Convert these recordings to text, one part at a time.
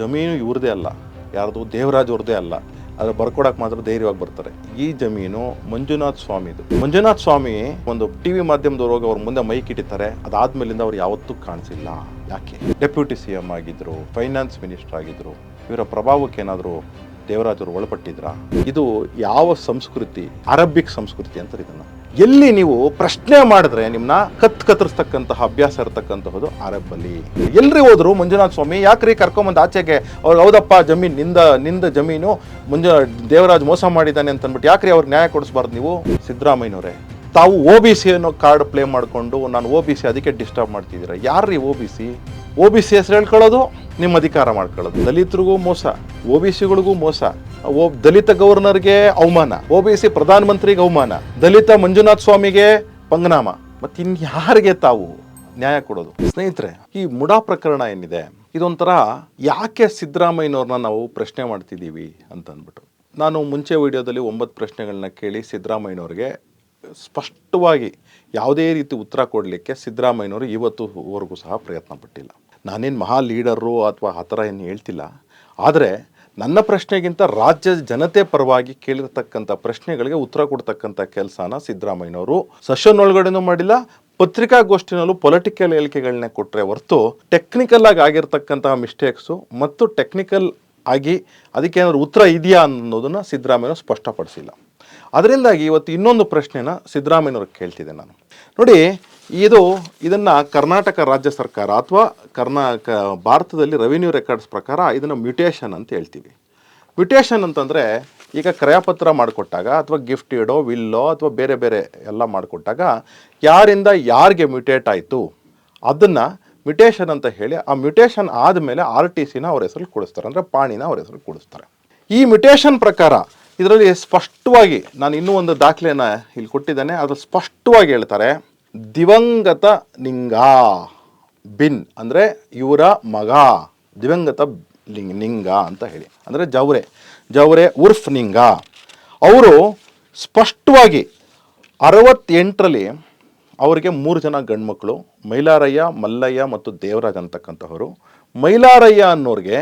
ಜಮೀನು ಇವ್ರದೇ ಅಲ್ಲ, ಯಾರ್ದು ದೇವರಾಜ್ ಅವ್ರದೇ ಅಲ್ಲ ಅದ್ರ ಬರ್ಕೊಡಕ್ ಮಾತ್ರ ಧೈರ್ಯವಾಗಿ ಬರ್ತಾರೆ. ಈ ಜಮೀನು ಮಂಜುನಾಥ್ ಸ್ವಾಮಿದು. ಮಂಜುನಾಥ್ ಸ್ವಾಮಿ ಒಂದು ಟಿವಿ ಮಾಧ್ಯಮದವ್ರು ಹೋಗಿ ಅವ್ರ ಮುಂದೆ ಮೈಕ್ ಇಟ್ಟಿರ್ತಾರೆ, ಅದಾದ್ಮೇಲಿಂದ ಅವ್ರು ಯಾವತ್ತೂ ಕಾಣಿಸಿಲ್ಲ. ಯಾಕೆ? ಡೆಪ್ಯೂಟಿ ಸಿ ಎಂ ಆಗಿದ್ರು, ಫೈನಾನ್ಸ್ ಮಿನಿಸ್ಟರ್ ಆಗಿದ್ರು, ಇವರ ಪ್ರಭಾವಕ್ಕೆ ಏನಾದರೂ ದೇವರಾಜ್ ಅವರು ಒಳಪಟ್ಟಿದ್ರ? ಇದು ಯಾವ ಸಂಸ್ಕೃತಿ, ಅರಬ್ಬಿಕ್ ಸಂಸ್ಕೃತಿ ಅಂತಾರೆ ಇದನ್ನ. ಎಲ್ಲಿ ನೀವು ಪ್ರಶ್ನೆ ಮಾಡಿದ್ರೆ ನಿಮ್ಮನ್ನ ಕತ್ ಕತ್ತರಿಸ್ತಕ್ಕಂತಹ ಅಭ್ಯಾಸ ಇರತಕ್ಕಂತಹದ್ದು ಅರಬ್ಬಲ್ಲಿ ಎಲ್ರಿ ಹೋದ್ರು ಮಂಜುನಾಥ ಸ್ವಾಮಿ, ಯಾಕ್ರಿ ಕರ್ಕೊಂಬಂದು ಆಚೆಗೆ ಅವ್ರು ಹೌದಪ್ಪ ಜಮೀನ್ನಿಂದ ನಿಂದ ಜಮೀನು ಮಂಜು ದೇವರಾಜ್ ಮೋಸ ಮಾಡಿದ್ದಾನೆ ಅಂತ ಯಾಕ್ರಿ ಅವ್ರಿಗೆ ನ್ಯಾಯ ಕೊಡಿಸ್ಬಾರ್ದು ನೀವು? ಸಿದ್ದರಾಮಯ್ಯನವರೇ. ತಾವು ಒ ಬಿ ಸಿ ಅನ್ನೋ ಕಾರ್ಡ್ ಪ್ಲೇ ಮಾಡಿಕೊಂಡು ನಾನು ಒ ಬಿ ಸಿ ಅದಕ್ಕೆ ಡಿಸ್ಟರ್ಬ್ ಮಾಡ್ತಿದ್ದೀರಾ? ಯಾರ್ರೀ O B C? O B C ಹೆಸರು ಹೇಳ್ಕೊಳ್ಳೋದು? ನಿಮ್ಮ ಅಧಿಕಾರ ಮಾಡ್ಕೊಳ್ಳೋದು. ದಲಿತರಿಗೂ ಮೋಸ ಒ ಬಿ ಸಿಗಳಿಗೂ ಮೋಸ ಓ ದಲಿತ ಗವರ್ನರ್ಗೆ ಅವಮಾನ ಓ ಬಿ ಸಿ ಪ್ರಧಾನಮಂತ್ರಿಗೆ ಅವಮಾನ, ದಲಿತ ಮಂಜುನಾಥ್ ಸ್ವಾಮಿಗೆ ಪಂಗನಾಮ. ಮತ್ತೆ ಇನ್ಯಾರಿಗೆ ತಾವು ನ್ಯಾಯ ಕೊಡೋದು? ಸ್ನೇಹಿತರೆ, ಈ ಮುಡಾ ಪ್ರಕರಣ ಏನಿದೆ? ಇದೊಂಥರ ಯಾಕೆ ಸಿದ್ದರಾಮಯ್ಯನವ್ರನ್ನ ನಾವು ಪ್ರಶ್ನೆ ಮಾಡ್ತಿದ್ದೀವಿ ಅಂತ ಅಂದ್ಬಿಟ್ಟು ನಾನು ಮುಂಚೆ ವಿಡಿಯೋದಲ್ಲಿ ಒಂಬತ್ತು ಪ್ರಶ್ನೆಗಳನ್ನ ಕೇಳಿ ಸಿದ್ದರಾಮಯ್ಯನವ್ರಿಗೆ ಸ್ಪಷ್ಟವಾಗಿ ಯಾವುದೇ ರೀತಿ ಉತ್ತರ ಕೊಡಲಿಕ್ಕೆ ಸಿದ್ದರಾಮಯ್ಯನವರು ಇವತ್ತುವರೆಗೂ ಸಹ ಪ್ರಯತ್ನ ಪಟ್ಟಿಲ್ಲ. ನಾನೇನು ಮಹಾ ಲೀಡರು ಅಥವಾ ಆ ಥರ ಏನು ಹೇಳ್ತಿಲ್ಲ. ಆದರೆ ನನ್ನ ಪ್ರಶ್ನೆಗಿಂತ ರಾಜ್ಯ ಜನತೆ ಪರವಾಗಿ ಕೇಳಿರ್ತಕ್ಕಂಥ ಪ್ರಶ್ನೆಗಳಿಗೆ ಉತ್ತರ ಕೊಡ್ತಕ್ಕಂಥ ಕೆಲಸನ ಸಿದ್ದರಾಮಯ್ಯನವರು ಸೆಷನ್ ಒಳಗಡೆನೂ ಮಾಡಿಲ್ಲ, ಪತ್ರಿಕಾಗೋಷ್ಠಿನಲ್ಲೂ ಪೊಲಿಟಿಕಲ್ ಹೇಳಿಕೆಗಳನ್ನೇ ಕೊಟ್ಟರೆ ಹೊರತು ಟೆಕ್ನಿಕಲ್ ಆಗಿ ಆಗಿರ್ತಕ್ಕಂತಹ ಮಿಸ್ಟೇಕ್ಸು ಮತ್ತು ಟೆಕ್ನಿಕಲ್ ಆಗಿ ಅದಕ್ಕೆ ಏನಾದ್ರು ಉತ್ತರ ಇದೆಯಾ ಅನ್ನೋದನ್ನು ಸಿದ್ದರಾಮಯ್ಯ ಸ್ಪಷ್ಟಪಡಿಸಿಲ್ಲ. ಅದರಿಂದಾಗಿ ಇವತ್ತು ಇನ್ನೊಂದು ಪ್ರಶ್ನೆನ ಸಿದ್ದರಾಮಯ್ಯನವ್ರಿಗೆ ಕೇಳ್ತಿದ್ದೆ ನಾನು. ನೋಡಿ ಇದು ಇದನ್ನು ಕರ್ನಾಟಕ ರಾಜ್ಯ ಸರ್ಕಾರ ಅಥವಾ ಕರ್ನಾಟಕ ಭಾರತದಲ್ಲಿ ರೆವಿನ್ಯೂ ರೆಕಾರ್ಡ್ಸ್ ಪ್ರಕಾರ ಇದನ್ನು ಮ್ಯೂಟೇಷನ್ ಅಂತ ಹೇಳ್ತೀವಿ. ಮ್ಯೂಟೇಷನ್ ಅಂತಂದರೆ ಈಗ ಕ್ರಯಪತ್ರ ಮಾಡಿಕೊಟ್ಟಾಗ ಅಥವಾ ಗಿಫ್ಟ್ ಇಡೋ ವಿಲ್ಲೋ ಅಥವಾ ಬೇರೆ ಬೇರೆ ಎಲ್ಲ ಮಾಡಿಕೊಟ್ಟಾಗ ಯಾರಿಂದ ಯಾರಿಗೆ ಮ್ಯೂಟೇಟ್ ಆಯಿತು ಅದನ್ನು ಮ್ಯೂಟೇಷನ್ ಅಂತ ಹೇಳಿ ಆ ಮ್ಯೂಟೇಷನ್ ಆದಮೇಲೆ ಆರ್ ಟಿ ಸಿನ ಅವ್ರ ಹೆಸರು ಕೊಡಿಸ್ತಾರೆ. ಅಂದರೆ ಪಾಣಿನ ಅವ್ರ ಹೆಸರು ಕೊಡಿಸ್ತಾರೆ. ಈ ಮ್ಯೂಟೇಷನ್ ಪ್ರಕಾರ ಇದರಲ್ಲಿ ಸ್ಪಷ್ಟವಾಗಿ ನಾನು ಇನ್ನೂ ಒಂದು ದಾಖಲೆಯನ್ನು ಇಲ್ಲಿ ಕೊಟ್ಟಿದ್ದೇನೆ. ಅದು ಸ್ಪಷ್ಟವಾಗಿ ಹೇಳ್ತಾರೆ ದಿವಂಗತ ನಿಂಗ ಬಿನ್ ಅಂದರೆ ಇವರ ಮಗ, ದಿವಂಗತ ಲಿಂಗ್ ನಿಂಗ ಅಂತ ಹೇಳಿ. ಅಂದರೆ ಜೌರೆ ಜೌರೆ ಉರ್ಫ್ ನಿಂಗ ಅವರು ಸ್ಪಷ್ಟವಾಗಿ ಅರವತ್ತೆಂಟರಲ್ಲಿ ಅವರಿಗೆ ಮೂರು ಜನ ಗಂಡ್ಮಕ್ಳು, ಮೈಲಾರಯ್ಯ, ಮಲ್ಲಯ್ಯ ಮತ್ತು ದೇವರಾಜ್ ಅಂತಕ್ಕಂಥವರು. ಮೈಲಾರಯ್ಯ ಅನ್ನೋರಿಗೆ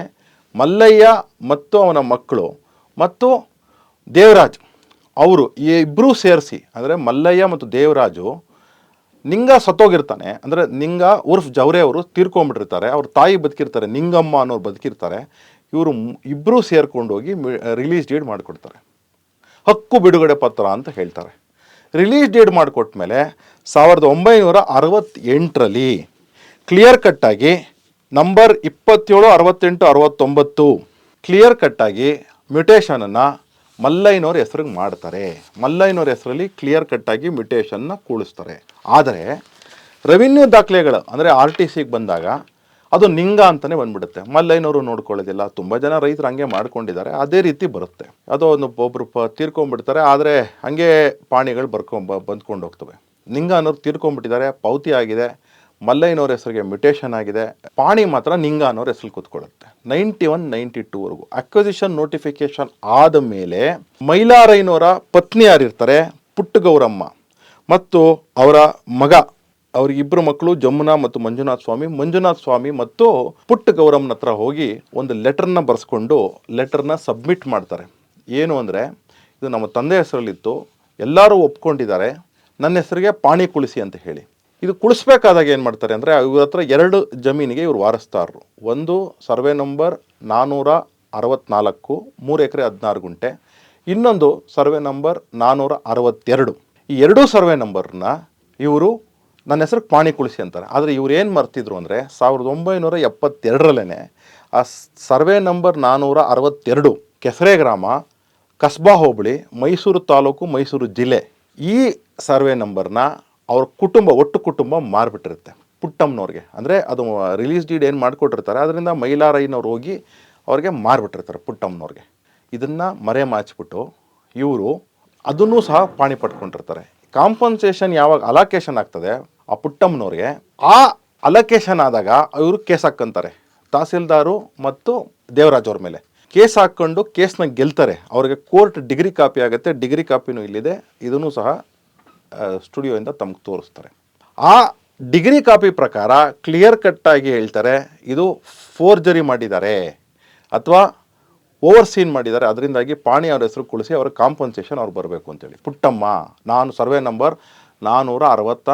ಮಲ್ಲಯ್ಯ ಮತ್ತು ಅವನ ಮಕ್ಕಳು ಮತ್ತು ದೇವರಾಜ್. ಅವರು ಇಬ್ಬರೂ ಸೇರಿಸಿ, ಅಂದರೆ ಮಲ್ಲಯ್ಯ ಮತ್ತು ದೇವರಾಜು ನಿಂಗ ಸತ್ತೋಗಿರ್ತಾನೆ, ಅಂದರೆ ನಿಂಗ ಉರ್ಫ್ ಜವರೆ ಅವರು ತೀರ್ಕೊಂಡ್ಬಿಟ್ಟಿರ್ತಾರೆ, ಅವ್ರ ತಾಯಿ ಬದುಕಿರ್ತಾರೆ, ನಿಂಗಮ್ಮ ಅನ್ನೋರು ಬದುಕಿರ್ತಾರೆ, ಇವರು ಇಬ್ಬರೂ ಸೇರ್ಕೊಂಡು ಹೋಗಿ ರಿಲೀಸ್ ಡೇಟ್ ಮಾಡಿಕೊಡ್ತಾರೆ. ಹಕ್ಕು ಬಿಡುಗಡೆ ಪತ್ರ ಅಂತ ಹೇಳ್ತಾರೆ. ರಿಲೀಸ್ ಡೇಟ್ ಮಾಡಿಕೊಟ್ಮೇಲೆ ಸಾವಿರದ ಒಂಬೈನೂರ ಅರವತ್ತೆಂಟರಲ್ಲಿ ಕ್ಲಿಯರ್ ಕಟ್ಟಾಗಿ ನಂಬರ್ ಇಪ್ಪತ್ತೇಳು, ಅರವತ್ತೆಂಟು, ಅರವತ್ತೊಂಬತ್ತು ಕ್ಲಿಯರ್ ಕಟ್ಟಾಗಿ ಮ್ಯೂಟೇಷನನ್ನು ಮಲ್ಲಯ್ಯನವ್ರ ಹೆಸ್ರಿಗೆ ಮಾಡ್ತಾರೆ. ಮಲ್ಲಯ್ಯನವ್ರ ಹೆಸರಲ್ಲಿ ಕ್ಲಿಯರ್ ಕಟ್ಟಾಗಿ ಮ್ಯೂಟೇಷನ್ನ ಕೂಡಿಸ್ತಾರೆ ಆದರೆ ರೆವಿನ್ಯೂ ದಾಖಲೆಗಳು ಅಂದರೆ ಆರ್ ಟಿ ಸಿಗೆ ಬಂದಾಗ ಅದು ನಿಂಗ ಅಂತಲೇ ಬಂದ್ಬಿಡುತ್ತೆ. ಮಲ್ಲಯ್ಯನವರು ನೋಡ್ಕೊಳ್ಳೋದಿಲ್ಲ. ತುಂಬ ಜನ ರೈತರು ಹಂಗೆ ಮಾಡ್ಕೊಂಡಿದ್ದಾರೆ. ಅದೇ ರೀತಿ ಬರುತ್ತೆ. ಅದು ಒಂದು ಒಬ್ಬರು ಪ ತೀರ್ಕೊಂಡ್ಬಿಡ್ತಾರೆ. ಆದರೆ ಹಂಗೆ ಪಾಣಿಗಳು ಬರ್ಕೊಂಬ ಬಂದ್ಕೊಂಡು ಹೋಗ್ತವೆ ನಿಂಗ ಅನ್ನೋರು ತೀರ್ಕೊಂಡ್ಬಿಟ್ಟಿದ್ದಾರೆ. ಪಾವತಿ ಆಗಿದೆ. ಮಲ್ಲಯ್ಯನವ್ರ ಹೆಸರಿಗೆ ಮ್ಯುಟೇಷನ್ ಆಗಿದೆ. ಪಾಣಿ ಮಾತ್ರ ನಿಂಗ ಅನ್ನೋರ ಹೆಸರು ಕೂತ್ಕೊಳ್ಳುತ್ತೆ. ನೈಂಟಿ ಒನ್ ನೈಂಟಿ ಟೂವರೆಗೂ ಅಕ್ವಿಸಿಷನ್ ನೋಟಿಫಿಕೇಶನ್ ಆದ ಮೇಲೆ ಮೈಲಾರಯ್ಯನವರ ಪತ್ನಿ ಯಾರಿರ್ತಾರೆ? ಪುಟ್ಟಗೌರಮ್ಮ. ಮತ್ತು ಅವರ ಮಗ. ಅವರಿಬ್ಬರು ಮಕ್ಕಳು, ಜಮುನಾ ಮತ್ತು ಮಂಜುನಾಥ್ ಸ್ವಾಮಿ. ಮಂಜುನಾಥ್ ಸ್ವಾಮಿ ಮತ್ತು ಪುಟ್ಟ ಗೌರಮ್ಮನ ಹತ್ರ ಹೋಗಿ ಒಂದು ಲೆಟರ್ನ ಬರೆಸ್ಕೊಂಡು ಲೆಟರ್ನ ಸಬ್ಮಿಟ್ ಮಾಡ್ತಾರೆ. ಏನು ಅಂದರೆ, ಇದು ನಮ್ಮ ತಂದೆ ಹೆಸರಲ್ಲಿತ್ತು. ಎಲ್ಲರೂ ಒಪ್ಕೊಂಡಿದ್ದಾರೆ. ನನ್ನ ಹೆಸರಿಗೆ ಪಾಣಿ ಕುಳಿಸಿ ಅಂತ ಹೇಳಿ. ಇದು ಕುಳಿಸ್ಬೇಕಾದಾಗ ಏನು ಮಾಡ್ತಾರೆ ಅಂದರೆ, ಇವ್ರ ಹತ್ರ ಎರಡು ಜಮೀನಿಗೆ ಇವರು ವಾರಿಸ್ತಾರರು. ಒಂದು ಸರ್ವೆ ನಂಬರ್ ನಾನ್ನೂರ ಅರವತ್ನಾಲ್ಕು, ಮೂರು ಎಕರೆ ಹದಿನಾರು ಗುಂಟೆ. ಇನ್ನೊಂದು ಸರ್ವೆ ನಂಬರ್ ನಾನ್ನೂರ ಅರವತ್ತೆರಡು. ಈ ಎರಡೂ ಸರ್ವೆ ನಂಬರ್ನ ಇವರು ನನ್ನ ಹೆಸರು ಪಾಣಿ ಕುಳಿಸಿ ಅಂತಾರೆ. ಆದರೆ ಇವ್ರು ಏನು ಮರ್ತಿದ್ರು ಅಂದರೆ, ಸಾವಿರದ ಒಂಬೈನೂರ ಎಪ್ಪತ್ತೆರಡರಲ್ಲೇ ಆ ಸರ್ವೆ ನಂಬರ್ ನಾನ್ನೂರ ಅರವತ್ತೆರಡು ಕೆಸರೆ ಗ್ರಾಮ, ಕಸ್ಬಾ ಹೋಬಳಿ, ಮೈಸೂರು ತಾಲೂಕು, ಮೈಸೂರು ಜಿಲ್ಲೆ ಈ ಸರ್ವೆ ನಂಬರ್ನ ಅವ್ರ ಕುಟುಂಬ, ಒಟ್ಟು ಕುಟುಂಬ ಮಾರ್ಬಿಟ್ಟಿರುತ್ತೆ. ಪುಟ್ಟಮ್ಮನವ್ರಿಗೆ. ಅಂದರೆ ಅದು ರಿಲೀಸ್ ಡೀಡ್ ಏನು ಮಾಡಿಕೊಟ್ಟಿರ್ತಾರೆ, ಅದರಿಂದ ಮೈಲಾರಯ್ಯನವ್ರು ಹೋಗಿ ಅವ್ರಿಗೆ ಮಾರ್ಬಿಟ್ಟಿರ್ತಾರೆ ಪುಟ್ಟಮ್ಮನವ್ರಿಗೆ. ಇದನ್ನು ಮರೆ ಮಾಚ್ಬಿಟ್ಟು ಇವರು ಅದನ್ನೂ ಸಹ ಪಾಣಿ ಪಡ್ಕೊಂಡಿರ್ತಾರೆ ಕಾಂಪನ್ಸೇಷನ್ ಯಾವಾಗ ಅಲಾಕೇಶನ್ ಆಗ್ತದೆ, ಆ ಪುಟ್ಟಮ್ಮನವ್ರಿಗೆ, ಆ ಅಲಕೇಶನ್ ಆದಾಗ ಇವರು ಕೇಸ್ ಹಾಕ್ಕೊಂತಾರೆ. ತಹಸೀಲ್ದಾರು ಮತ್ತು ದೇವರಾಜ್ ಮೇಲೆ. ಕೇಸ್ ಹಾಕ್ಕೊಂಡು ಕೇಸ್ನ ಗೆಲ್ತಾರೆ. ಅವ್ರಿಗೆ ಕೋರ್ಟ್ ಡಿಗ್ರಿ ಕಾಪಿ ಆಗುತ್ತೆ. ಡಿಗ್ರಿ ಕಾಪಿನೂ ಇಲ್ಲಿದೆ. ಇದನ್ನು ಸಹ ಸ್ಟುಡಿಯೋಯಿಂದ ತಮ್ಗೆ ತೋರಿಸ್ತಾರೆ. ಆ ಡಿಗ್ರಿ ಕಾಪಿ ಪ್ರಕಾರ ಕ್ಲಿಯರ್ ಕಟ್ ಆಗಿ ಹೇಳ್ತಾರೆ, ಇದು ಫೋರ್ಜರಿ ಮಾಡಿದ್ದಾರೆ ಅಥವಾ ಓವರ್ ಸೀನ್ ಮಾಡಿದ್ದಾರೆ, ಅದರಿಂದಾಗಿ ಪಾಣಿ ಅವ್ರ ಹೆಸರು ಕುಳಿಸಿ ಅವ್ರ ಕಾಂಪನ್ಸೇಷನ್ ಅವ್ರು ಬರಬೇಕು ಅಂತೇಳಿ. ಪುಟ್ಟಮ್ಮ, ನಾನು ಸರ್ವೆ ನಂಬರ್ ನಾನ್ನೂರ ಅರವತ್ತ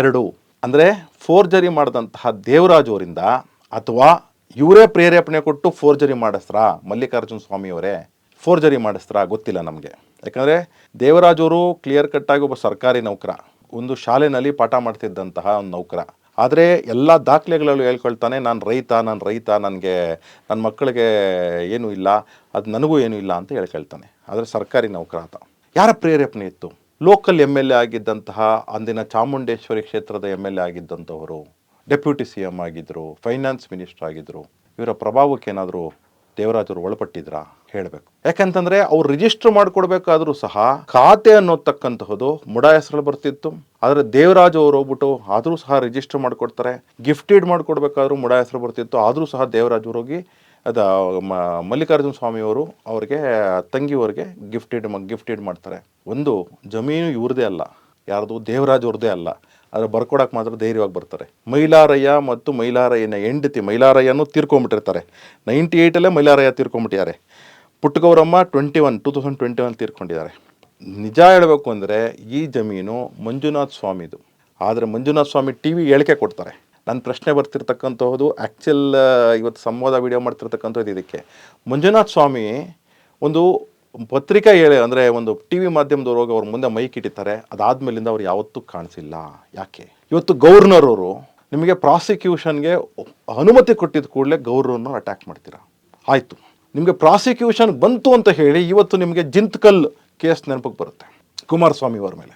ಎರಡು. ಅಂದರೆ ಫೋರ್ಜರಿ ಮಾಡಿದಂತಹ ದೇವರಾಜ್ ಅಥವಾ ಇವರೇ ಪ್ರೇರೇಪಣೆ ಕೊಟ್ಟು ಫೋರ್ಜರಿ ಮಾಡಿಸ್ರಾ ಮಲ್ಲಿಕಾರ್ಜುನ ಸ್ವಾಮಿಯವರೇ ಫೋರ್ಜರಿ ಮಾಡಿಸ್ತಾರಾ ಗೊತ್ತಿಲ್ಲ ನಮಗೆ. ಯಾಕಂದರೆ ದೇವರಾಜವರು ಕ್ಲಿಯರ್ ಕಟ್ಟಾಗಿ ಒಬ್ಬ ಸರ್ಕಾರಿ ನೌಕರ, ಒಂದು ಶಾಲೆನಲ್ಲಿ ಪಾಠ ಮಾಡ್ತಿದ್ದಂತಹ ಒಂದು ನೌಕರ. ಆದರೆ ಎಲ್ಲ ದಾಖಲೆಗಳಲ್ಲೂ ಹೇಳ್ಕೊಳ್ತಾನೆ, ನಾನು ರೈತ ನಾನು ರೈತ, ನನಗೆ ನನ್ನ ಮಕ್ಕಳಿಗೆ ಏನೂ ಇಲ್ಲ, ಅದು ನನಗೂ ಏನೂ ಇಲ್ಲ ಅಂತ ಹೇಳ್ಕೊಳ್ತಾನೆ. ಆದರೆ ಸರ್ಕಾರಿ ನೌಕರ ಅಂತ ಯಾರ ಪ್ರೇರೇಪಣೆ ಇತ್ತು? ಲೋಕಲ್ ಎಂ ಎಲ್ ಎ ಆಗಿದ್ದಂತಹ ಅಂದಿನ ಚಾಮುಂಡೇಶ್ವರಿ ಕ್ಷೇತ್ರದ ಎಂ ಎಲ್ ಎ ಆಗಿದ್ದಂಥವರು ಡೆಪ್ಯೂಟಿ ಸಿ ಎಂ ಆಗಿದ್ದರು ಫೈನಾನ್ಸ್ ಮಿನಿಸ್ಟರ್ ಆಗಿದ್ದರು ಇವರ ಪ್ರಭಾವಕ್ಕೆ ಏನಾದರೂ ದೇವರಾಜರು ಒಳಪಟ್ಟಿದ್ರಾ? ಹೇಳಬೇಕು. ಯಾಕಂತಂದ್ರೆ ಅವ್ರು ರಿಜಿಸ್ಟರ್ ಮಾಡಿಕೊಡ್ಬೇಕಾದ್ರೂ ಸಹ ಖಾತೆ ಅನ್ನೋತಕ್ಕಂತಹದ್ದು ಮುಡ ಹೆಸರಲ್ಲಿ ಬರ್ತಿತ್ತು. ಆದರೆ ದೇವರಾಜ್ ಅವರು ಹೋಗ್ಬಿಟ್ಟು ಆದರೂ ಸಹ ರಿಜಿಸ್ಟರ್ ಮಾಡಿಕೊಡ್ತಾರೆ. ಗಿಫ್ಟೆಡ್ ಮಾಡಿಕೊಡ್ಬೇಕಾದ್ರೂ ಮುಡ ಹೆಸರು ಬರ್ತಿತ್ತು. ಆದರೂ ಸಹ ದೇವರಾಜ್ ಹೋಗಿ ಅದ ಮಲ್ಲಿಕಾರ್ಜುನ ಮಲ್ಲಿಕಾರ್ಜುನ ಸ್ವಾಮಿಯವರು ಅವ್ರಿಗೆ ತಂಗಿಯವರಿಗೆ ಗಿಫ್ಟೆಡ್ ಗಿಫ್ಟೆಡ್ ಮಾಡ್ತಾರೆ. ಒಂದು ಜಮೀನು ಇವ್ರದೇ ಅಲ್ಲ. ಯಾರ್ದು? ದೇವರಾಜ್ ಅವ್ರದೇ ಅಲ್ಲ. ಆದರೆ ಬರ್ಕೊಡಕ್ಕೆ ಮಾತ್ರ ಧೈರ್ಯವಾಗಿ ಬರ್ತಾರೆ. ಮೈಲಾರಯ್ಯ ಮತ್ತು ಮೈಲಾರಯ್ಯನ ಹೆಂಡತಿ ಮೈಲಾರಯ್ಯನೂ ತೀರ್ಕೊಂಬಿಟ್ಟಿರ್ತಾರೆ. ನೈಂಟಿ ಏಯ್ಟಲ್ಲೇ Mylaraiah ತೀರ್ಕೊಂಬಿಟ್ಟಿದ್ದಾರೆ Puttagowramma twenty one two thousand twenty one ತೀರ್ಕೊಂಡಿದ್ದಾರೆ. ನಿಜ ಹೇಳಬೇಕು ಅಂದರೆ ಈ ಜಮೀನು ಮಂಜುನಾಥ್ ಸ್ವಾಮಿದು. ಆದರೆ ಮಂಜುನಾಥ್ ಸ್ವಾಮಿ ಟಿ ವಿ ಹೇಳಿಕೆ ಕೊಡ್ತಾರೆ. ನನ್ನ ಪ್ರಶ್ನೆ ಬರ್ತಿರ್ತಕ್ಕಂಥದ್ದು ಆ್ಯಕ್ಚುಲ್ ಇವತ್ತು ಸಂವಾದ ವಿಡಿಯೋ ಮಾಡ್ತಿರ್ತಕ್ಕಂಥದ್ದು ಇದಕ್ಕೆ. ಮಂಜುನಾಥ್ ಸ್ವಾಮಿ ಒಂದು ಪತ್ರಿಕಾ ಹೇಳಿ, ಅಂದರೆ ಒಂದು ಟಿ ವಿ ಮಾಧ್ಯಮದವ್ರು ಹೋಗಿ ಅವ್ರ ಮುಂದೆ ಮೈಕ್ ಇಟ್ಟಿರ್ತಾರೆ, ಅದಾದ್ಮೇಲಿಂದ ಅವ್ರು ಯಾವತ್ತೂ ಕಾಣಿಸಿಲ್ಲ. ಯಾಕೆ? ಇವತ್ತು ಗೌರ್ನರ್ ಅವರು ನಿಮಗೆ ಪ್ರಾಸಿಕ್ಯೂಷನ್ಗೆ ಅನುಮತಿ ಕೊಟ್ಟಿದ್ದ ಕೂಡಲೇ ಗೌರ್ನರ್ನ ಅಟ್ಯಾಕ್ ಮಾಡ್ತೀರಾ? ಆಯಿತು. ನಿಮಗೆ ಪ್ರಾಸಿಕ್ಯೂಷನ್ ಬಂತು ಅಂತ ಹೇಳಿ ಇವತ್ತು ನಿಮಗೆ ಜಿಂತ್ಕಲ್ ಕೇಸ್ ನೆನಪಿಗೆ ಬರುತ್ತೆ ಕುಮಾರಸ್ವಾಮಿ ಅವರ ಮೇಲೆ.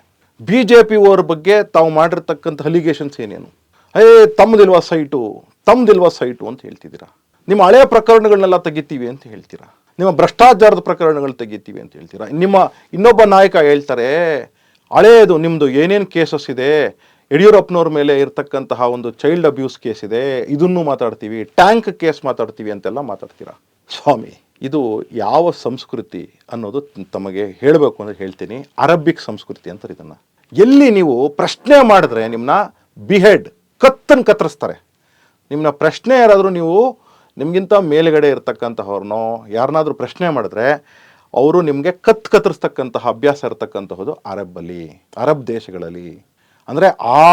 ಬಿ ಜೆ ಪಿ ಅವ್ರ ಬಗ್ಗೆ ತಾವು ಮಾಡಿರ್ತಕ್ಕಂಥ ಅಲಿಗೇಷನ್ಸ್ ಏನೇನು? ಏ ತಮ್ಮದಿಲ್ವಾ ಸೈಟು ತಮ್ಮದಿಲ್ವಾ ಸೈಟು ಅಂತ ಹೇಳ್ತಿದ್ದೀರಾ? ನಿಮ್ಮ ಹಳೆಯ ಪ್ರಕರಣಗಳನ್ನೆಲ್ಲ ತೆಗಿತೀವಿ ಅಂತ ಹೇಳ್ತೀರಾ? ನಿಮ್ಮ ಭ್ರಷ್ಟಾಚಾರದ ಪ್ರಕರಣಗಳು ತೆಗಿತೀವಿ ಅಂತ ಹೇಳ್ತೀರಾ? ನಿಮ್ಮ ಇನ್ನೊಬ್ಬ ನಾಯಕ ಹೇಳ್ತಾರೆ ಹಳೆಯದು ನಿಮ್ಮದು ಏನೇನು ಕೇಸಸ್ ಇದೆ? ಯಡಿಯೂರಪ್ಪನವ್ರ ಮೇಲೆ ಇರತಕ್ಕಂತಹ ಒಂದು ಚೈಲ್ಡ್ ಅಬ್ಯೂಸ್ ಕೇಸ್ ಇದೆ, ಇದನ್ನು ಮಾತಾಡ್ತೀವಿ ಟ್ಯಾಂಕ್ ಕೇಸ್ ಮಾತಾಡ್ತೀವಿ ಅಂತೆಲ್ಲ ಮಾತಾಡ್ತೀರಾ? ಸ್ವಾಮಿ, ಇದು ಯಾವ ಸಂಸ್ಕೃತಿ ಅನ್ನೋದು ತಮಗೆ ಹೇಳಬೇಕು ಅಂತ ಹೇಳ್ತೀನಿ. ಅರಬ್ಬಿಕ್ ಸಂಸ್ಕೃತಿ ಅಂತಾರೆ ಇದನ್ನು. ಎಲ್ಲಿ ನೀವು ಪ್ರಶ್ನೆ ಮಾಡಿದ್ರೆ ನಿಮ್ಮನ್ನ ಬಿಹೆಡ್ ಕತ್ತನ್ನು ಕತ್ತರಿಸ್ತಾರೆ. ನಿಮ್ಮನ್ನ ಪ್ರಶ್ನೆ ಯಾರಾದರೂ ನೀವು ನಿಮಗಿಂತ ಮೇಲುಗಡೆ ಇರ್ತಕ್ಕಂತಹವ್ರನ್ನೋ ಯಾರನ್ನಾದರೂ ಪ್ರಶ್ನೆ ಮಾಡಿದ್ರೆ ಅವರು ನಿಮಗೆ ಕತ್ ಕತ್ತರಿಸ್ತಕ್ಕಂತಹ ಅಭ್ಯಾಸ ಇರತಕ್ಕಂತಹದ್ದು ಅರಬ್ಬಲ್ಲಿ ಅರಬ್ ದೇಶಗಳಲ್ಲಿ. ಅಂದರೆ ಆ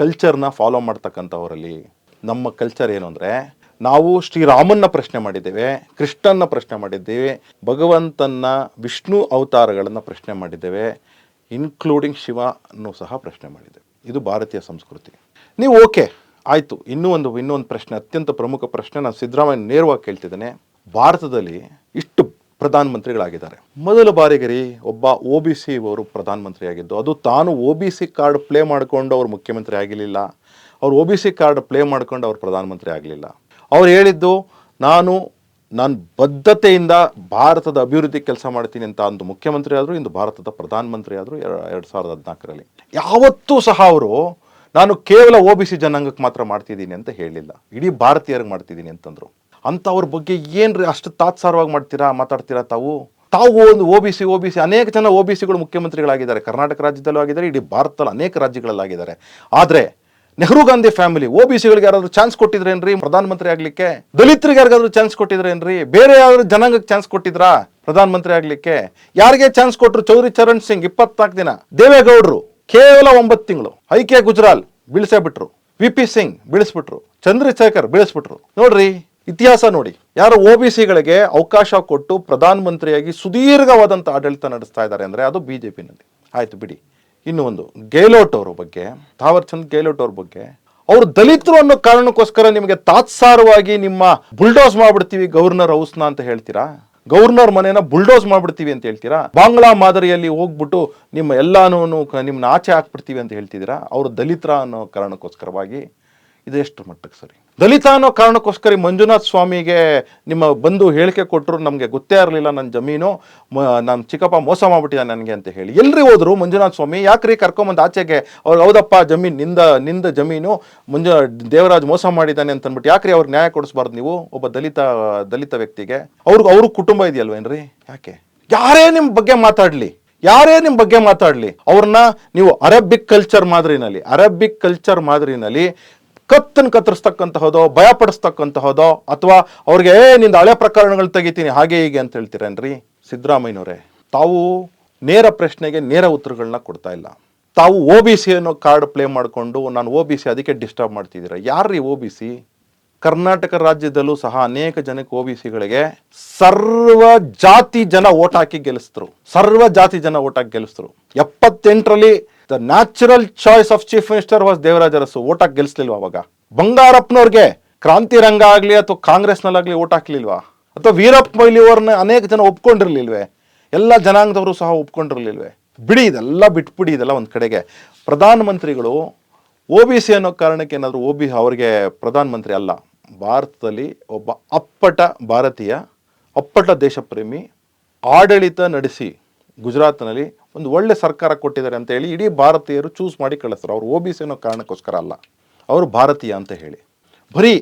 ಕಲ್ಚರ್ನ ಫಾಲೋ ಮಾಡ್ತಕ್ಕಂಥವರಲ್ಲಿ ನಮ್ಮ ಕಲ್ಚರ್ ಏನು ಅಂದರೆ ನಾವು ಶ್ರೀರಾಮನ್ನ ಪ್ರಶ್ನೆ ಮಾಡಿದ್ದೇವೆ, ಕೃಷ್ಣನ್ನ ಪ್ರಶ್ನೆ ಮಾಡಿದ್ದೇವೆ ಭಗವಂತನ ವಿಷ್ಣು ಅವತಾರಗಳನ್ನು ಪ್ರಶ್ನೆ ಮಾಡಿದ್ದೇವೆ ಇನ್ಕ್ಲೂಡಿಂಗ್ ಶಿವನು ಸಹ ಪ್ರಶ್ನೆ ಮಾಡಿದ್ದೇವೆ. ಇದು ಭಾರತೀಯ ಸಂಸ್ಕೃತಿ. ನೀವು ಓಕೆ ಆಯಿತು, ಇನ್ನೂ ಒಂದು, ಇನ್ನೂ ಪ್ರಶ್ನೆ, ಅತ್ಯಂತ ಪ್ರಮುಖ ಪ್ರಶ್ನೆ. ನಾನು ಸಿದ್ದರಾಮಯ್ಯ ನೇರವಾಗಿ ಕೇಳ್ತಿದ್ದೇನೆ. ಭಾರತದಲ್ಲಿ ಇಷ್ಟು ಪ್ರಧಾನಮಂತ್ರಿಗಳಾಗಿದ್ದಾರೆ ಮೊದಲ ಬಾರಿಗೆ ರೀ ಒಬ್ಬ ಒ ಬಿ ಸಿ ಅವರು ಪ್ರಧಾನಮಂತ್ರಿ ಆಗಿದ್ದು ಅದು ತಾನು O B C card play ಮಾಡಿಕೊಂಡು ಅವರು ಮುಖ್ಯಮಂತ್ರಿ ಆಗಿರಲಿಲ್ಲ. ಅವ್ರು O B C card play ಮಾಡ್ಕೊಂಡು ಅವರು ಪ್ರಧಾನಮಂತ್ರಿ ಆಗಲಿಲ್ಲ. ಅವ್ರು ಹೇಳಿದ್ದು, ನಾನು ನಾನು ಬದ್ಧತೆಯಿಂದ ಭಾರತದ ಅಭಿವೃದ್ಧಿ ಕೆಲಸ ಮಾಡ್ತೀನಿ ಅಂತ ಅಂದು ಮುಖ್ಯಮಂತ್ರಿ ಆದರು, ಇಂದು ಭಾರತದ ಪ್ರಧಾನಮಂತ್ರಿ ಆದರು, ಎರಡು ಸಾವಿರದ ಹದಿನಾಲ್ಕರಲ್ಲಿ. ಯಾವತ್ತೂ ಸಹ ಅವರು ನಾನು ಕೇವಲ ಒ ಬಿ ಸಿ ಜನಾಂಗಕ್ಕೆ ಮಾತ್ರ ಮಾಡ್ತಿದ್ದೀನಿ ಅಂತ ಹೇಳಿಲ್ಲ. ಇಡೀ ಭಾರತೀಯರಿಗೆ ಮಾಡ್ತಿದ್ದೀನಿ ಅಂತಂದರು. ಅಂಥವ್ರ ಬಗ್ಗೆ ಏನ್ರಿ ಅಷ್ಟು ತಾತ್ಸಾರವಾಗಿ ಮಾಡ್ತೀರಾ, ಮಾತಾಡ್ತೀರಾ ತಾವು? ತಾವು ಒಂದು O B C O B C ಅನೇಕ ಜನ ಒ ಬಿ ಸಿಗಳು ಮುಖ್ಯಮಂತ್ರಿಗಳಾಗಿದ್ದಾರೆ. ಕರ್ನಾಟಕ ರಾಜ್ಯದಲ್ಲೂ ಆಗಿದ್ದಾರೆ, ಇಡೀ ಭಾರತದಲ್ಲಿ ಅನೇಕ ರಾಜ್ಯಗಳಲ್ಲಾಗಿದ್ದಾರೆ. ಆದರೆ Nehru Gandhi family O B ಸಿಗಳಿಗೆ ಯಾರಾದರೂ ಚಾನ್ಸ್ ಕೊಟ್ಟಿದ್ರೇನ್ರಿ ಪ್ರಧಾನಮಂತ್ರಿ ಆಗಲಿಕ್ಕೆ? ದಲಿತರಿಗೆ ಯಾರಿಗಾದ್ರೂ ಚಾನ್ಸ್ ಕೊಟ್ಟಿದ್ರೇನ್ರಿ ಬೇರೆ ಯಾವ್ದಾದ್ರು ಜನಾಂಗಕ್ಕೆ ಚಾನ್ಸ್ ಕೊಟ್ಟಿದ್ರಾ? ಪ್ರಧಾನಮಂತ್ರಿ ಆಗಲಿಕ್ಕೆ? ಯಾರಿಗೆ ಚಾನ್ಸ್ ಕೊಟ್ಟರು ಚೌಧರಿ ಚರಣ್ ಸಿಂಗ್ ಇಪ್ಪತ್ನಾಲ್ಕು ದಿನ. ದೇವೇಗೌಡರು. ಕೇವಲ ಒಂಬತ್ತು ತಿಂಗಳು. ಐ ಕೆ ಗುಜರಾಲ್ ಬೀಳ್ಸೇ ಬಿಟ್ರು ವಿ ಪಿ ಸಿಂಗ್ ಬೀಳಿಸ್ಬಿಟ್ರು. ಚಂದ್ರಶೇಖರ್ ಬೀಳಿಸ್ಬಿಟ್ರು. ನೋಡ್ರಿ, ಇತಿಹಾಸ ನೋಡಿ. ಯಾರು ಒ ಬಿ ಸಿಗಳಿಗೆ ಅವಕಾಶ ಕೊಟ್ಟು ಪ್ರಧಾನ ಮಂತ್ರಿಯಾಗಿ ಸುದೀರ್ಘವಾದಂಥ ಆಡಳಿತ ನಡೆಸ್ತಾ ಇದ್ದಾರೆ ಅಂದರೆ ಅದು ಬಿ ಜೆ ಪಿನಲ್ಲಿ. ಆಯ್ತು ಬಿಡಿ. ಇನ್ನು ಒಂದು ಗೆಹ್ಲೋಟ್ ಅವ್ರ ಬಗ್ಗೆ, ಥಾವರ್ ಚಂದ್ ಗೆಹ್ಲೋಟ್ ಅವ್ರ ಬಗ್ಗೆ. ಅವರು ದಲಿತರು ಅನ್ನೋ ಕಾರಣಕ್ಕೋಸ್ಕರ ನಿಮಗೆ ತಾತ್ಸಾರವಾಗಿ ನಿಮ್ಮ ಬುಲ್ಡೋಸ್ ಮಾಡ್ಬಿಡ್ತೀವಿ ಗವರ್ನರ್ ಹೌಸ್ನ ಅಂತ ಹೇಳ್ತೀರಾ? ಗವರ್ನರ್ ಮನೆನ ಬುಲ್ಡೋಸ್ ಮಾಡ್ಬಿಡ್ತೀವಿ ಅಂತ ಹೇಳ್ತೀರಾ? ಬಾಂಗ್ಲಾ ಮಾದರಿಯಲ್ಲಿ ಹೋಗ್ಬಿಟ್ಟು ನಿಮ್ಮ ಎಲ್ಲಾನು ನಿಮ್ಮನ್ನ ಆಚೆ ಹಾಕ್ಬಿಡ್ತೀವಿ ಅಂತ ಹೇಳ್ತಿದ್ದೀರಾ? ಅವರು ದಲಿತರ ಅನ್ನೋ ಕಾರಣಕ್ಕೋಸ್ಕರವಾಗಿ ಇದು ಎಷ್ಟು ಮಟ್ಟಕ್ಕೆ ಸರಿ? ದಲಿತ ಅನ್ನೋ ಕಾರಣಕ್ಕೋಸ್ಕರ ಮಂಜುನಾಥ್ ಸ್ವಾಮಿಗೆ ನಿಮ್ಮ ಬಂದು ಹೇಳಿಕೆ ಕೊಟ್ಟರು ನಮಗೆ ಗೊತ್ತೇ ಇರಲಿಲ್ಲ ನನ್ನ ಜಮೀನು. ನಾನು ಚಿಕ್ಕಪ್ಪ ಮೋಸ ಮಾಡ್ಬಿಟ್ಟಿದ್ದಾನೆ ನನಗೆ ಅಂತ ಹೇಳಿ. ಎಲ್ರಿ ಹೋದರು ಮಂಜುನಾಥ್ ಸ್ವಾಮಿ, ಯಾಕ್ರಿ ಕರ್ಕೊಂಬಂದು ಆಚೆಗೆ ಅವ್ರು ಹೌದಪ್ಪ ಜಮೀನು ನಿಂದ ನಿಂದ ಜಮೀನು, ಮಂಜು, ದೇವರಾಜ್ ಮೋಸ ಮಾಡಿದ್ದಾನೆ ಅಂತ ಅಂದ್ಬಿಟ್ಟು ಯಾಕ್ರಿ ಅವ್ರಿಗೆ ನ್ಯಾಯ ಕೊಡಿಸ್ಬಾರ್ದು ನೀವು? ಒಬ್ಬ ದಲಿತ ದಲಿತ ವ್ಯಕ್ತಿಗೆ. ಅವ್ರಿಗೆ ಅವ್ರ ಕುಟುಂಬ ಇದೆಯಲ್ವೇನ್ರಿ ಯಾಕೆ? ಯಾರೇ ನಿಮ್ಮ ಬಗ್ಗೆ ಮಾತಾಡಲಿ. ಯಾರೇ ನಿಮ್ಮ ಬಗ್ಗೆ ಮಾತಾಡಲಿ. ಅವ್ರನ್ನ ನೀವು ಅರೇಬಿಕ್ ಕಲ್ಚರ್ ಮಾದರಿನಲ್ಲಿ ಅರೇಬಿಕ್ ಕಲ್ಚರ್ ಮಾದರಿನಲ್ಲಿ ಕತ್ತನ್ನು ಕತ್ತರಿಸ್ತಕ್ಕಂತಹದೋ ಭಯ ಪಡಿಸ್ತಕ್ಕಂತಹದೋ ಅಥವಾ ಅವ್ರಿಗೆ "ಏ, ನಿಂದ ಹಳೆ ಪ್ರಕರಣಗಳು ತೆಗಿತೀನಿ ಹಾಗೆ ಹೀಗೆ ಅಂತ ಹೇಳ್ತೀರೇನ್ರಿ? ಸಿದ್ದರಾಮಯ್ಯನವರೇ ತಾವು ನೇರ ಪ್ರಶ್ನೆಗೆ ನೇರ ಉತ್ತರಗಳನ್ನ ಕೊಡ್ತಾ ಇಲ್ಲ. ತಾವು ಒ ಬಿ ಸಿ ಅನ್ನೋ ಕಾರ್ಡ್ ಪ್ಲೇ ಮಾಡಿಕೊಂಡು ನಾನು ಒ ಬಿ ಸಿ ಅದಕ್ಕೆ ಡಿಸ್ಟರ್ಬ್ ಮಾಡ್ತಿದ್ದೀರಾ? ಯಾರ್ರೀ ಒ ಬಿ ಸಿ? ಕರ್ನಾಟಕ ರಾಜ್ಯದಲ್ಲೂ ಸಹ ಅನೇಕ ಜನಕ್ಕೆ ಒ ಬಿ ಸಿಗಳಿಗೆ ಸರ್ವ ಜಾತಿ ಜನ ಓಟ್ ಹಾಕಿ ಗೆಲ್ಲಿಸಿದ್ರು. ಸರ್ವ ಜಾತಿ ಜನ ಓಟ್ ಹಾಕಿ ಗೆಲ್ಲಿಸಿದ್ರು. ಎಪ್ಪತ್ತೆಂಟರಲ್ಲಿ the natural choice of chief minister was Devaraj Urs vote ಹಾಕಿ ಗೆಲ್ಲಿಸ್ಲಿಲ್ವಾ ಅವಾಗ? ಬಂಗಾರಪ್ಪನವ್ರಿಗೆ ಕ್ರಾಂತಿ ರಂಗ ಆಗಲಿ ಅಥವಾ ಕಾಂಗ್ರೆಸ್ನಲ್ಲಾಗಲಿ ಓಟ್ ಹಾಕ್ಲಿಲ್ವಾ? ಅಥವಾ ವೀರಪ್ಪ ಮೊಯ್ಲಿ ಅವ್ರನ್ನ ಅನೇಕ ಜನ ಒಪ್ಕೊಂಡಿರ್ಲಿಲ್ವೇ? ಎಲ್ಲ ಜನಾಂಗದವರು ಸಹ ಒಪ್ಕೊಂಡಿರ್ಲಿಲ್ವೇ? ಬಿಡಿ, ಇದೆಲ್ಲ ಬಿಟ್ಬಿಡಿ, ಇದೆಲ್ಲ ಒಂದು ಕಡೆಗೆ. ಪ್ರಧಾನಮಂತ್ರಿಗಳು ಒ ಬಿ ಸಿ ಅನ್ನೋ ಕಾರಣಕ್ಕೆ ಏನಾದರೂ ಒ ಬಿ ಅವರಿಗೆ ಪ್ರಧಾನಮಂತ್ರಿ ಅಲ್ಲ. ಭಾರತದಲ್ಲಿ ಒಬ್ಬ ಅಪ್ಪಟ ಭಾರತೀಯ, ಅಪ್ಪಟ ದೇಶಪ್ರೇಮಿ, ಆಡಳಿತ ನಡೆಸಿ ಗುಜರಾತ್ನಲ್ಲಿ ಒಂದು ಒಳ್ಳೆ ಸರ್ಕಾರ ಕೊಟ್ಟಿದ್ದಾರೆ ಅಂತ ಹೇಳಿ ಇಡೀ ಭಾರತೀಯರು ಚೂಸ್ ಮಾಡಿ ಕಳಿಸ್ತಾರೆ. ಅವರು ಒ ಬಿ ಸಿ ಅನ್ನೋ ಕಾರಣಕ್ಕೋಸ್ಕರ ಅಲ್ಲ. ಅವರು ಭಾರತೀಯ ಅಂತ ಹೇಳಿ. ಬರೀ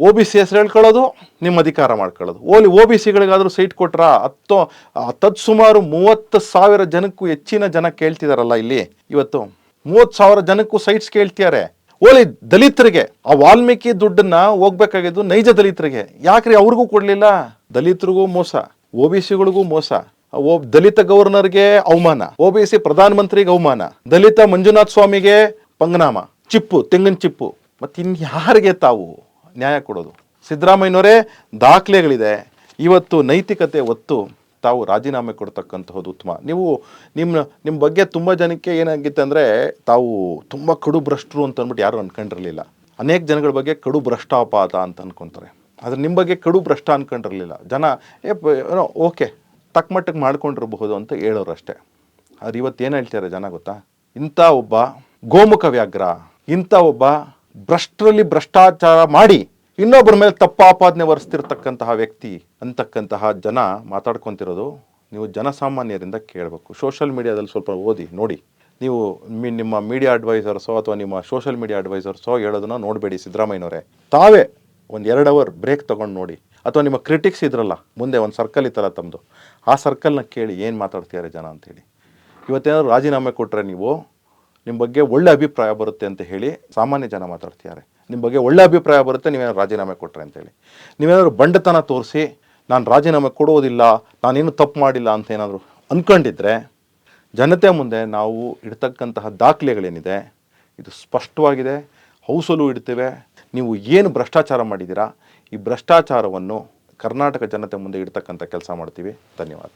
ಒ ಬಿ ಸಿ ಹೆಸರು ಹೇಳ್ಕೊಳ್ಳೋದು, ನಿಮ್ಮ ಅಧಿಕಾರ ಮಾಡ್ಕೊಳ್ಳೋದು. ಓಲಿ ಒ ಬಿ ಸಿಗಳಿಗಾದರೂ ಸೀಟ್ ಕೊಟ್ರ? ಹತ್ತು ತತ್ಸುಮಾರು ಮೂವತ್ತು ಸಾವಿರ ಜನಕ್ಕೂ ಹೆಚ್ಚಿನ ಜನ ಕೇಳ್ತಿದಾರಲ್ಲ ಇಲ್ಲಿ. ಇವತ್ತು ಮೂವತ್ತು ಸಾವಿರ ಜನಕ್ಕೂ ಸೈಟ್ಸ್ ಕೇಳ್ತಿದ್ದಾರೆ. ಓಲಿ ದಲಿತರಿಗೆ, ಆ ವಾಲ್ಮೀಕಿ ದುಡ್ಡನ್ನ ಹೋಗ್ಬೇಕಾಗಿದ್ದು ನೈಜ ದಲಿತರಿಗೆ. ಯಾಕ್ರಿ ಅವ್ರಿಗೂ ಕೊಡ್ಲಿಲ್ಲ? ದಲಿತರಿಗೂ ಮೋಸ, ಒ ಬಿ ಸಿಗಳಿಗೂ ಮೋಸ ದಲಿತ ಗವರ್ನರ್ಗೆ ಅವಮಾನ, ಒ ಬಿ ಸಿ ಪ್ರಧಾನ ಮಂತ್ರಿಗೆ ಅವಮಾನ, ದಲಿತ ಮಂಜುನಾಥ್ ಸ್ವಾಮಿಗೆ ಪಂಗನಾಮ, ಚಿಪ್ಪು, ತೆಂಗಿನ ಚಿಪ್ಪು. ಮತ್ತೆ ಇನ್ಯಾರಿಗೆ ತಾವು ನ್ಯಾಯ ಕೊಡೋದು? ಸಿದ್ದರಾಮಯ್ಯನವರೇ, ದಾಖಲೆಗಳಿದೆ. ಇವತ್ತು ನೈತಿಕತೆ ಒತ್ತು. ತಾವು ರಾಜೀನಾಮೆ ಕೊಡ್ತಕ್ಕಂತಹದ್ದು ಉತ್ತಮ. ನೀವು ನಿಮ್ಮ ನಿಮ್ಮ ಬಗ್ಗೆ ತುಂಬ ಜನಕ್ಕೆ ಏನಾಗಿತ್ತು ಅಂದರೆ ತಾವು ತುಂಬ ಕಡು ಭ್ರಷ್ಟರು ಅಂತ ಅಂದ್ಬಿಟ್ಟು ಯಾರು ಅಂದ್ಕೊಂಡಿರಲಿಲ್ಲ ಅನೇಕ ಜನಗಳ ಬಗ್ಗೆ ಕಡು ಭ್ರಷ್ಟಾಪಾತ ಅಂತ ಅಂದ್ಕೊತಾರೆ ಆದರೆ ನಿಮ್ಮ ಬಗ್ಗೆ ಕಡು ಭ್ರಷ್ಟ ಅನ್ಕೊಂಡಿರಲಿಲ್ಲ. ಜನ, ಏ ಏನೋ, ಓಕೆ, ತಕ್ಕ ಮಟ್ಟಕ್ಕೆ ಮಾಡ್ಕೊಂಡಿರಬಹುದು ಅಂತ ಹೇಳೋರು ಅಷ್ಟೇ. ಆದ್ರೆ ಇವತ್ತು ಏನು ಹೇಳ್ತಾರೆ ಜನ ಗೊತ್ತಾ? ಇಂಥ ಒಬ್ಬ ಗೋಮುಖ ವ್ಯಾಘ್ರ, ಇಂಥ ಒಬ್ಬ ಭ್ರಷ್ಟರಲ್ಲಿ ಭ್ರಷ್ಟಾಚಾರ ಮಾಡಿ ಇನ್ನೊಬ್ಬರ ಮೇಲೆ ತಪ್ಪ ಆಪಾದನೆ ವ್ಯಕ್ತಿ ಅಂತಕ್ಕಂತಹ ಜನ ಮಾತಾಡ್ಕೊತಿರೋದು ನೀವು ಜನಸಾಮಾನ್ಯರಿಂದ ಕೇಳಬೇಕು. ಸೋಷಲ್ ಮೀಡಿಯಾದಲ್ಲಿ ಸ್ವಲ್ಪ ಓದಿ, ನೋಡಿ. ನೀವು ನಿಮ್ಮ ಮೀಡಿಯಾ ಅಡ್ವೈಸರ್ಸೋ ಅಥವಾ ನಿಮ್ಮ ಸೋಷಲ್ ಮೀಡಿಯಾ ಅಡ್ವೈಸರ್ಸೋ ಹೇಳೋದನ್ನ ನೋಡಬೇಡಿ ಸಿದ್ದರಾಮಯ್ಯನವರೇ. ತಾವೇ ಒಂದು ಎರಡು ಅವರ್ ಬ್ರೇಕ್ ತೊಗೊಂಡು ನೋಡಿ. ಅಥವಾ ನಿಮ್ಮ ಕ್ರಿಟಿಕ್ಸ್ ಇದ್ರಲ್ಲ, ಮುಂದೆ ಒಂದು ಸರ್ಕಲ್ ಇತ್ತಲ್ಲ ತಮ್ಮದು ಆ ಸರ್ಕಲ್ನ ಕೇಳಿ ಏನು ಮಾತಾಡ್ತಿದ್ದಾರೆ ಜನ ಅಂತೇಳಿ. ಇವತ್ತೇನಾದ್ರು ರಾಜೀನಾಮೆ ಕೊಟ್ಟರೆ ನೀವು ನಿಮ್ಮ ಬಗ್ಗೆ ಒಳ್ಳೆ ಅಭಿಪ್ರಾಯ ಬರುತ್ತೆ ಅಂತ ಹೇಳಿ ಸಾಮಾನ್ಯ ಜನ ಮಾತಾಡ್ತಿದ್ದಾರೆ. ನಿಮ್ಮ ಬಗ್ಗೆ ಒಳ್ಳೆ ಅಭಿಪ್ರಾಯ ಬರುತ್ತೆ ನೀವೇನಾದ್ರು ರಾಜೀನಾಮೆ ಕೊಟ್ಟರೆ ಅಂತೇಳಿ. ನೀವೇನಾದ್ರು ಬಂಡತನ ತೋರಿಸಿ, ನಾನು ರಾಜೀನಾಮೆ ಕೊಡೋದಿಲ್ಲ, ನಾನೇನು ತಪ್ಪು ಮಾಡಿಲ್ಲ ಅಂತ ಏನಾದರೂ ಅಂದ್ಕೊಂಡಿದ್ರೆ ಜನತೆ ಮುಂದೆ ನಾವು ಇಡ್ತಕ್ಕಂತಹ ದಾಖಲೆಗಳೇನಿದೆ, ಇದು ಸ್ಪಷ್ಟವಾಗಿದೆ, ಹೌಸಲು ಇಡ್ತೇವೆ, ನೀವು ಏನು ಭ್ರಷ್ಟಾಚಾರ ಮಾಡಿದ್ದೀರಾ, ಈ ಭ್ರಷ್ಟಾಚಾರವನ್ನು ಕರ್ನಾಟಕ ಜನತೆ ಮುಂದೆ ಇಡ್ತಕ್ಕಂಥ ಕೆಲಸ ಮಾಡ್ತೀವಿ. ಧನ್ಯವಾದ.